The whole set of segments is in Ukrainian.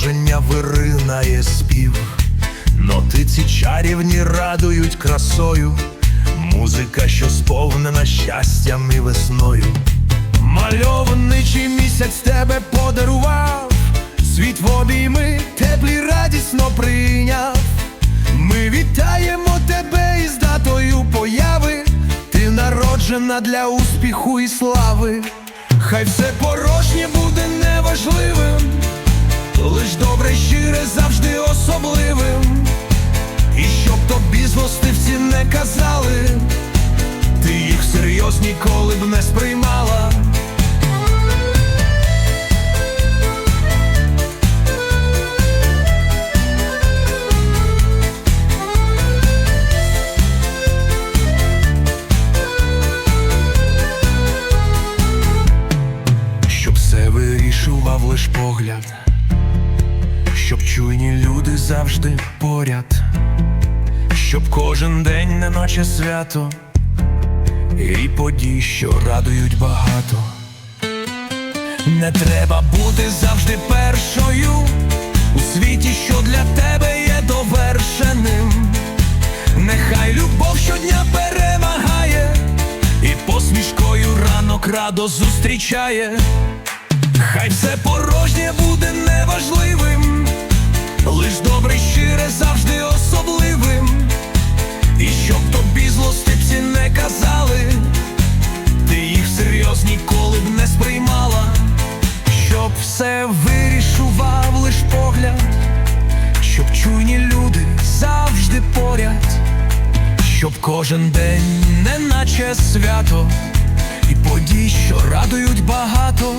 народження виринає спів, нотиці чарівні радують красою, музика, що сповнена щастям і весною. Мальовничий місяць тебе подарував, світ в обійми теплі радісно прийняв. Ми вітаємо тебе із датою появи, ти народжена для успіху і слави, хай все пора. Не сприймала. Щоб все вирішував лиш погляд, щоб чуйні люди завжди поряд, щоб кожен день неначе свято, і подій, що радують багато. Не треба бути завжди першою у світі, що для тебе є довершеним. Нехай любов щодня перемагає, і посмішкою ранок радо зустрічає. Щоб кожен день неначе свято, і подій, що радують багато.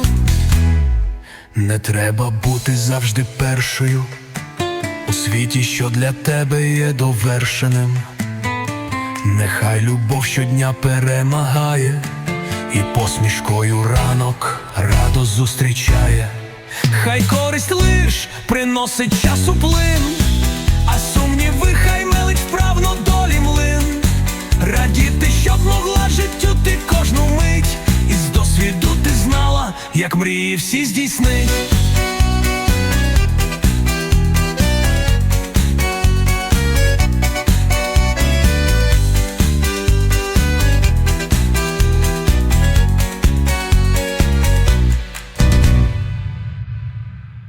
Не треба бути завжди першою у світі, що для тебе є довершеним. Нехай любов щодня перемагає, і посмішкою ранок радо зустрічає. Хай користь лиш приносить часу плин, мрії всі здійснить.